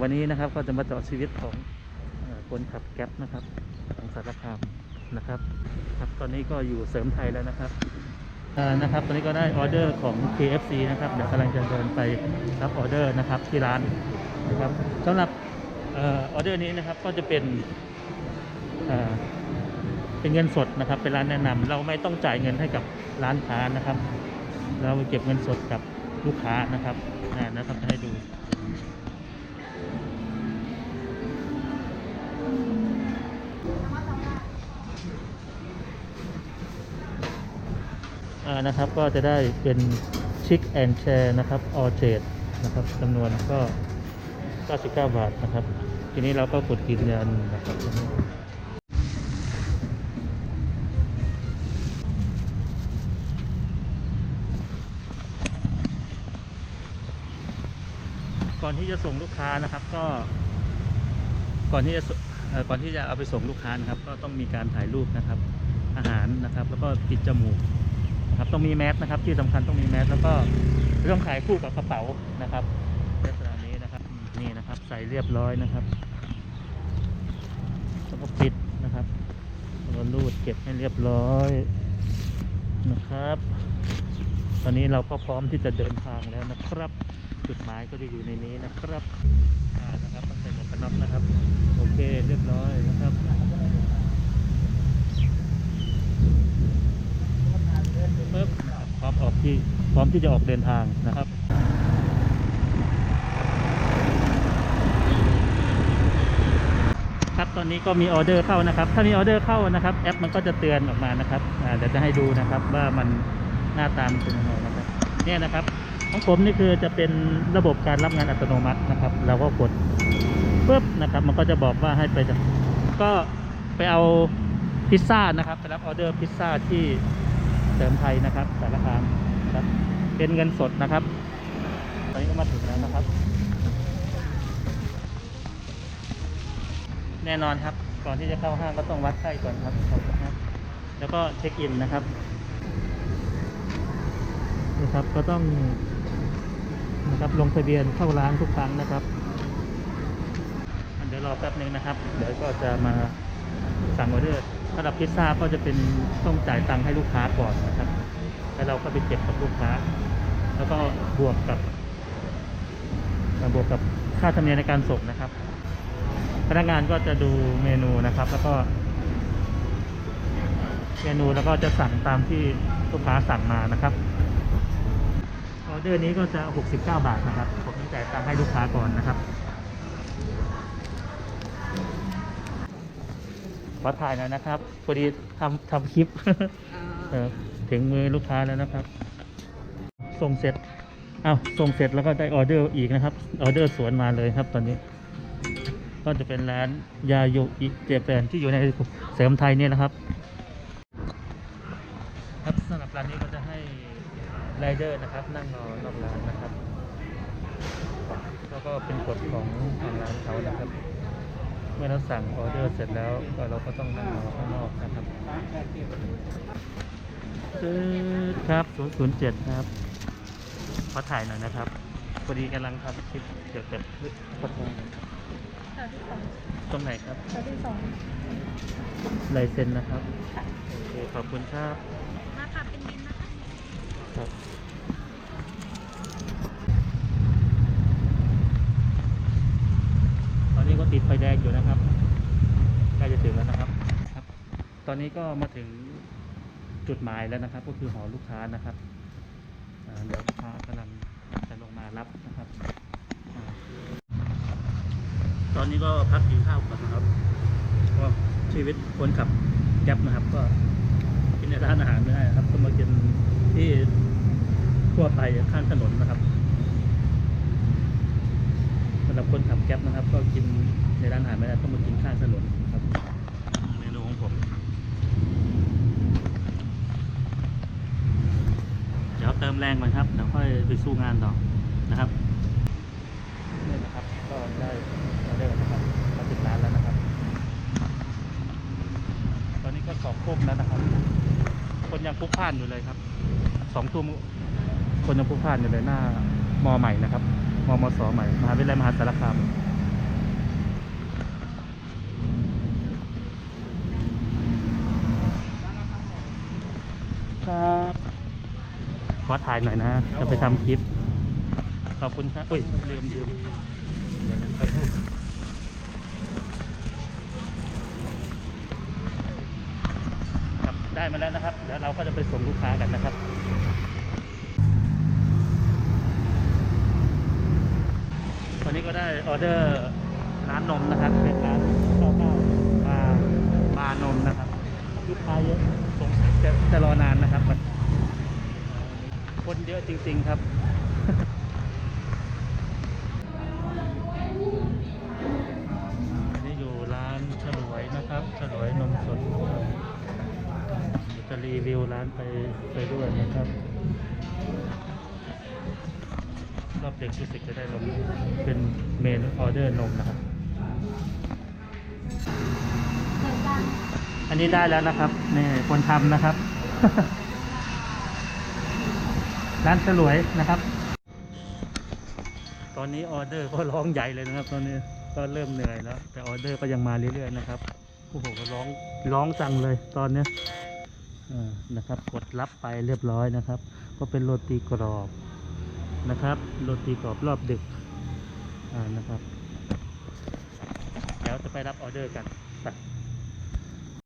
วันนี้นะครับก็จะมาเจาะชีวิตของคนขับแก๊ปนะครับของสารคามนะครับครับ ตอนนี้ก็อยู่เสริมไทยแล้วนะครับนะครับ ตอนนี้ก็ได้ออเดอร์ของ KFC นะครับเดี๋ยวกำลังจะเดินไปรับออเดอร์นะครับที่ร้านนะครับสำหรับออเดอร์นี้นะครับก็จะเป็นเป็นเงินสดนะครับ เป็นร้านแนะนำเราไม่ต้องจ่ายเงินให้กับร้านค้านะครับ เราเก็บเงินสดกับลูกค้านะครับนะครับจะให้ดู นะครับก็จะได้เป็นชิคแอนแชร์นะครับออเจดนะครับจำนวนก็ 99 บาทนะครับ ทีนี้เราก็กดยืนยันนะครับก่อนที่จะส่งลูกค้านะครับก็ก่อนที่จะเอ่อก่อนที่จะเอาไปส่งลูกค้านะครับ ก็ต้องมีการถ่ายรูปนะครับ อาหารนะครับ แล้วก็ปิดจมูก นะครับต้องมีแมสนะครับ ที่สำคัญต้องมีแมสแล้วก็ต้องถ่ายคู่กับกระเป๋านะครับลักษณะนี้นะครับนี่นะครับ ใส่เรียบร้อยนะครับแล้วก็ปิดนะครับแล้วก็รูดเก็บให้เรียบร้อยนะครับ ตอนนี้เราก็พร้อมที่จะเดินทางแล้วนะครับ จุดหมายก็จะอยู่ในนี้นะครับนะครับต้องใส่หมวกกันน็อกนะครับ โอเคเรียบร้อยนะครับพร้อมออก ที่พร้อมที่จะออกเดินทางนะครับครับตอนนี้ก็มีออเดอร์เข้านะครับ ถ้ามีออเดอร์เข้านะครับ แอปมันก็จะเตือนออกมานะครับเดี๋ยวจะให้ดูนะครับว่ามันหน้าตามเป็นยังไงนะครับเนี่ยนะครับของผมนี่คือจะเป็นระบบการรับงานอัตโนมัตินะครับเราก็กดปุ๊บนะครับ มันก็จะบอกว่าให้ไปก็ไปเอาพิซซ่านะครับไปรับออเดอร์พิซซ่าที่เสริมไทยนะครับสารคาม นะครับ เป็นเงินสดนะครับ ตอนนี้ก็มาถึงแล้วนะครับ แน่นอนครับ ก่อนที่จะเข้าห้างก็ต้องวัดไข้ก่อนครับแล้วก็เช็คอินนะครับนะครับก็ต้องนะครับลงทะเบียนเข้าร้านทุกครั้งนะครับเดี๋ยวรอแป๊บนึงนะครับ เดี๋ยวก็จะมาสั่งออเดอร์สำหรับพิซซ่าก็จะเป็นต้องจ่ายตังค์ให้ลูกค้าก่อนนะครับ แล้วเราก็ไปเก็บกับลูกค้า แล้วก็บวกกับบวกกับค่าธรรมเนียมในการส่งนะครับ พนักงานก็จะดูเมนูนะครับ แล้วก็ เมนูแล้วก็จะสั่งตามที่ลูกค้าสั่งมานะครับออเดอร์นี้ก็จะ 69 บาทนะครับ ผมต้องจ่ายตังค์ให้ลูกค้าก่อนนะครับขอถ่ายหน่อยนะครับพอดีทำทำคลิปเออ ถึงมือลูกค้าแล้วนะครับ ส่งเสร็จอ้าวส่งเสร็จแล้วก็ได้ออเดอร์อีกนะครับ ออเดอร์สวนมาเลยครับตอนนี้ ก็จะเป็นร้านยาโยอิเจแปนที่อยู่ในเสริมไทยเนี่ยนะครับ ครับสำหรับร้านนี้ก็จะให้ไรเดอร์นะครับ นั่งรอนอกร้านนะครับแล้วก็เป็นกฎของทางร้านเขานะครับ เมื่อเราสั่งออเดอร์เสร็จแล้วเราก็ต้องนั่งรอข้างนอกนะครับ คือครับ007ครับขอถ่ายหน่อยนะครับพอดีกำลังทำคลิปเกี่ยวกับพดแถวที่สองตรงไหนครับแถวที่สองลายเซ็นนะครับค่ะโอเคขอบคุณครับมาค่ะเป็นบินนะคะครับตอนนี้ก็ติดไฟแดงอยู่นะครับใกล้จะถึงแล้วนะครับครับ ตอนนี้ก็มาถึง จุดหมายแล้วนะครับ ก็คือหอลูกค้านะครับเดี๋ยวลูกค้ากำลังจะลงมารับนะครับ ตอนนี้ก็พักกินข้าวก่อนนะครับก็ชีวิตคนขับแก๊ปนะครับ ก็กินในร้านอาหารไม่ได้นะครับต้องมากินที่ทั่วไปข้างถนนนะครับสำหรับคนขับแก๊ปนะครับ ก็กินในร้านอาหารไม่ได้ต้องมากินข้างถนนนะครับ มแรงก่อนครับเดี๋ยวค่อยไปสู้งานต่อนะครับนี่นะครับก็ได้อาได้แล้วครับมาถึงร้านแล้วนะครับ ตอนนี้ก็สองทุ่มแล้วนะครับ คนยังพุกพ่านอยู่เลยครับสองทุ่มคนยังพุกพ่านอยู่เลยหน้ามอใหม่นะครับมอมอสอใหม่มหาวิทยาลัยมหาสารคามครับ ขอถ่ายหน่อยนะ จะไปทำคลิป ขอบคุณครับอุ้ยลืมลืมครับได้มาแล้วนะครับ เดี๋ยวเราก็จะไปส่งลูกค้ากันนะครับวันนี้ก็ได้ออเดอร์ร้านนมนะครับเป็นร้านข้าวเก้าบาร์บาร์นมนะครับ ลูกค้าเยอะสงสัยจะจะรอนานนะครับมันคนเยอะ จริง ๆ ครับอันนี้อยู่ร้านฉลวยนะครับฉลวยนมสดจะรีวิวร้านไปไปด้วยนะครับรอบเด็กรู้สึกจะได้ลงเป็นเมนออเดอร์นมนะครับ อันนี้ได้แล้วนะครับ นี่คนทำนะครับ ร้านฉลวยนะครับ ตอนนี้ออเดอร์ก็ร้องใหญ่เลยนะครับ ตอนนี้ก็เริ่มเหนื่อยแล้ว แต่ออเดอร์ก็ยังมาเรื่อยๆนะครับโอ้โหก็ร้องร้องจังเลยตอนนี้อนะครับ กดรับไปเรียบร้อยนะครับ ก็เป็นโรตีกรอบนะครับโรตีกรอบรอบดึกอ่านะครับเดี๋ยวจะไปรับออเดอร์กันไป